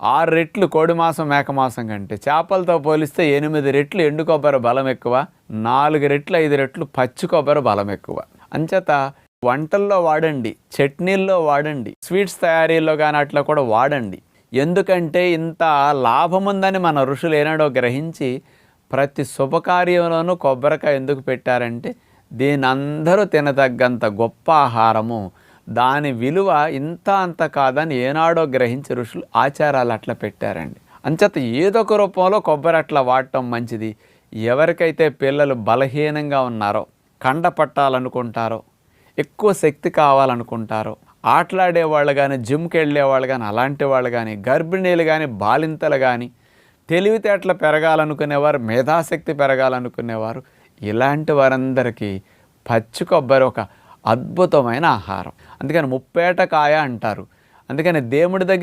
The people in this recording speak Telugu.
ఆరు రెట్లు కోడి మాసం మేక మాసం కంటే. చేపలతో పోలిస్తే ఎనిమిది రెట్లు ఎండు కొబ్బరి బలం ఎక్కువ నాలుగు రెట్లు ఐదు రెట్లు పచ్చి కొబ్బరి బలం ఎక్కువ. అంచేత వంటల్లో వాడండి చట్నీల్లో వాడండి స్వీట్స్ తయారీలో కానీ అట్లా కూడా వాడండి. ఎందుకంటే ఇంత లాభం ఉందని మన ఋషులు ఏనాడో గ్రహించి ప్రతి శుభకార్యంలోనూ కొబ్బరికాయ ఎందుకు పెట్టారంటే దీని అందరూ తినదగ్గంత గొప్ప ఆహారము దాని విలువ ఇంత అంత కాదని ఏనాడో గ్రహించి ఋషులు ఆచారాలు అట్లా పెట్టారండి. అంచేత ఏదొక రూపంలో కొబ్బరి అట్లా వాడటం మంచిది. ఎవరికైతే పిల్లలు బలహీనంగా ఉన్నారో కండ పట్టాలనుకుంటారో ఎక్కువ శక్తి కావాలనుకుంటారో ఆటలాడే వాళ్ళు కానీ జిమ్కి వెళ్ళే వాళ్ళు కానీ అలాంటి వాళ్ళు కానీ గర్భిణీలు కానీ బాలింతలు కానీ తెలివితేటలు పెరగాలనుకునేవారు మేధాశక్తి పెరగాలనుకునేవారు ఇలాంటి వారందరికీ పచ్చి కొబ్బరి ఒక అద్భుతమైన ఆహారం. అందుకని ముప్పేట కాయ అంటారు. అందుకని దేవుడి దగ్గర